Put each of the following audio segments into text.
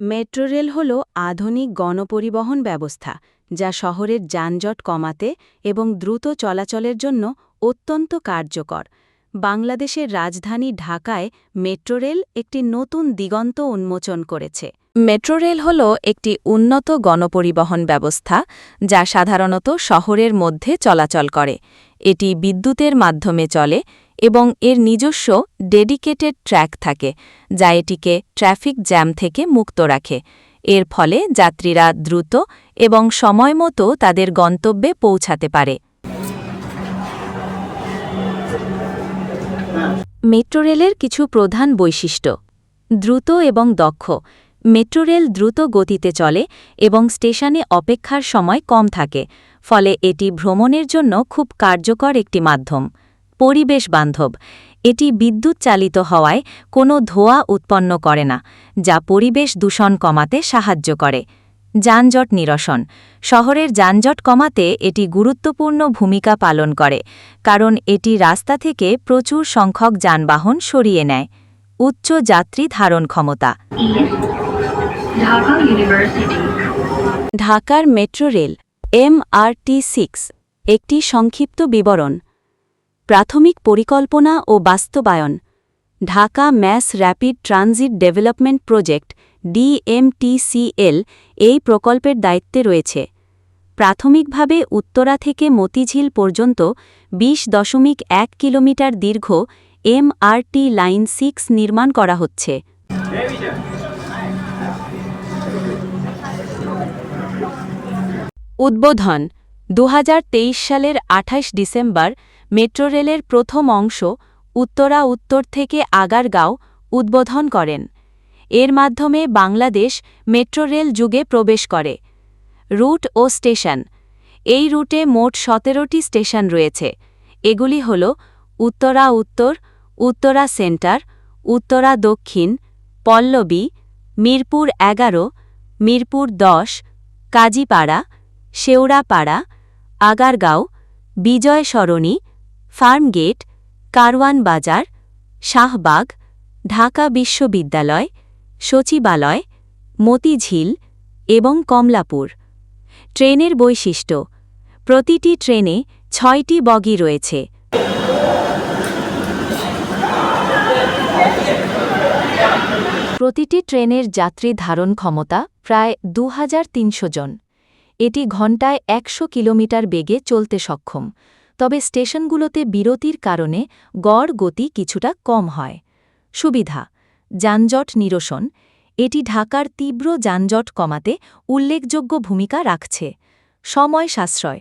Metro rail হল আধুনিক গণপরিবহন ব্যবস্থা, যা শহরের যানজট কমাতে এবং দ্রুত চলাচলের জন্য অত্যন্ত কার্যকর। বাংলাদেশের রাজধানী ঢাকায় মেট্রো রেল একটি নতুন দিগন্ত উন্মোচন করেছে। মেট্রো রেল হল একটি উন্নত গণপরিবহন ব্যবস্থা, যা সাধারণত শহরের মধ্যে চলাচল করে। এটি বিদ্যুতের মাধ্যমে চলে এবং এর নিজস্ব ডেডিকেটেড ট্র্যাক থাকে, যা এটিকে ট্রাফিক জ্যাম থেকে মুক্ত রাখে। এর ফলে যাত্রীরা দ্রুত এবং সময়মতো তাদের গন্তব্যে পৌঁছাতে পারে। মেট্রো রেলের কিছু প্রধান বৈশিষ্ট্য। দ্রুত এবং দক্ষ। মেট্রো রেল দ্রুত গতিতে চলে এবং স্টেশনে অপেক্ষার সময় কম থাকে, ফলে এটি ভ্রমণের জন্য খুব কার্যকর একটি মাধ্যম। পরিবেশ বান্ধব। এটি বিদ্যুৎ চালিত হওয়ায় কোনো ধোঁয়া উৎপন্ন করে না যা পরিবেশ দূষণ কমাতে সাহায্য করে। যানজট নিরসন। শহরের যানজট কমাতে এটি গুরুত্বপূর্ণ ভূমিকা পালন করে কারণ এটি রাস্তা থেকে প্রচুর সংখ্যক যানবাহন সরিয়ে নেয়। উচ্চ যাত্রী ধারণ ক্ষমতা। ঢাকার মেট্রো রেল এমআরটি সিক্স একটি সংক্ষিপ্ত বিবরণ। প্রাথমিক পরিকল্পনা ও বাস্তবায়ন। Dhaka mass rapid transit development project, DMTCL, এই প্রকল্পের দায়িত্বে রয়েছে। প্রাথমিকভাবে উত্তরা থেকে মতিঝিল পর্যন্ত বিশ দশমিক এক কিলোমিটার দীর্ঘ এমআরটি লাইন সিক্স নির্মাণ করা হচ্ছে। উদ্বোধন দু হাজার তেইশ সালের ২৮ ডিসেম্বর মেট্রো রেলের প্রথম অংশ উত্তরা উত্তর থেকে আগারগাঁও উদ্বোধন করেন। এর মাধ্যমে বাংলাদেশ মেট্রো রেল যুগে প্রবেশ করে। রুট ও স্টেশন। এই রুটে মোট সতেরোটি স্টেশন রয়েছে। এগুলি হল উত্তরা উত্তর, উত্তরা সেন্টার, উত্তরা দক্ষিণ, পল্লবী, মিরপুর এগারো, মিরপুর দশ, কাজীপাড়া, শেওড়াপাড়া আগারগাঁও বিজয় সরণি ফার্মগেট কারওয়ান বাজার শাহবাগ, ঢাকা বিশ্ববিদ্যালয়, সচিবালয়, মতিঝিল এবং কমলাপুর। ট্রেনের বৈশিষ্ট্য, প্রতিটি ট্রেনে ছয়টি বগি রয়েছে। প্রতিটি ট্রেনের যাত্রী ধারণ ক্ষমতা প্রায় দু হাজার তিনশ জন। এটি ঘণ্টায় একশো কিলোমিটার বেগে চলতে সক্ষম, তবে স্টেশনগুলোতে বিরতির কারণে গড় গতি কিছুটা কম হয়। সুবিধা, যানজট নিরসন, এটি ঢাকার তীব্র যানজট কমাতে উল্লেখযোগ্য ভূমিকা রাখছে। সময় সাশ্রয়,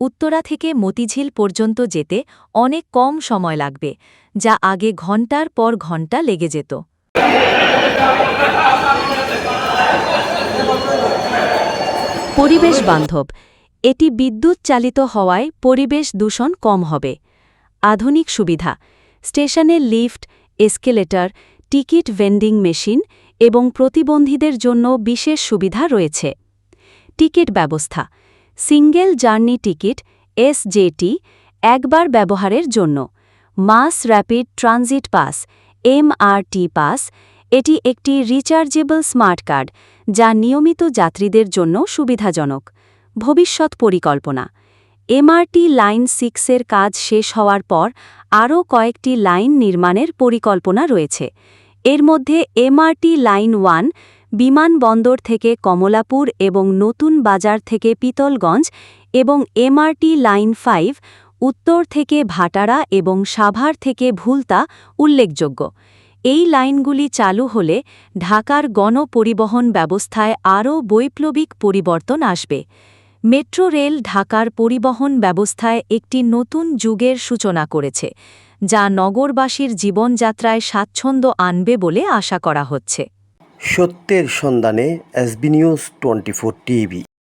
উত্তরা থেকে মতিঝিল পর্যন্ত যেতে অনেক কম সময় লাগবে, যা আগে ঘণ্টার পর ঘণ্টা লেগে যেত। পরিবেশ বান্ধব। এটি বিদ্যুৎ চালিত হওয়ায় পরিবেশ দূষণ কম হবে। আধুনিক সুবিধা। স্টেশনে lift, escalator, ticket vending machine এবং প্রতিবন্ধীদের জন্য বিশেষ সুবিধা রয়েছে। টিকিট ব্যবস্থা। সিঙ্গেল জার্নি টিকিট এসজেটি একবার ব্যবহারের জন্য। Mass rapid transit pass MRT pass এটি একটি রিচার্জেবল স্মার্ট কার্ড, যা নিয়মিত যাত্রীদের জন্য সুবিধাজনক। ভবিষ্যৎ পরিকল্পনা। এমআরটি লাইন সিক্সের কাজ শেষ হওয়ার পর আরও কয়েকটি লাইন নির্মাণের পরিকল্পনা রয়েছে। এর মধ্যে এমআরটি লাইন ওয়ান, বিমানবন্দর থেকে কমলাপুর এবং নতুন বাজার থেকে পিতলগঞ্জ এবং এমআরটি লাইন ফাইভ, উত্তর থেকে ভাটারা এবং সাভার থেকে ভুলতা উল্লেখযোগ্য। এই লাইনগুলি চালু হলে ঢাকার গণপরিবহন ব্যবস্থায় আরও বৈপ্লবিক পরিবর্তন আসবে। মেট্রো রেল ঢাকার পরিবহন ব্যবস্থায় একটি নতুন যুগের সূচনা করেছে, যা নগরবাসীর জীবনযাত্রায় স্বাচ্ছন্দ্য আনবে বলে আশা করা হচ্ছে। সত্যের সন্ধানে এসবি নিউজ টোয়েন্টি টিভি।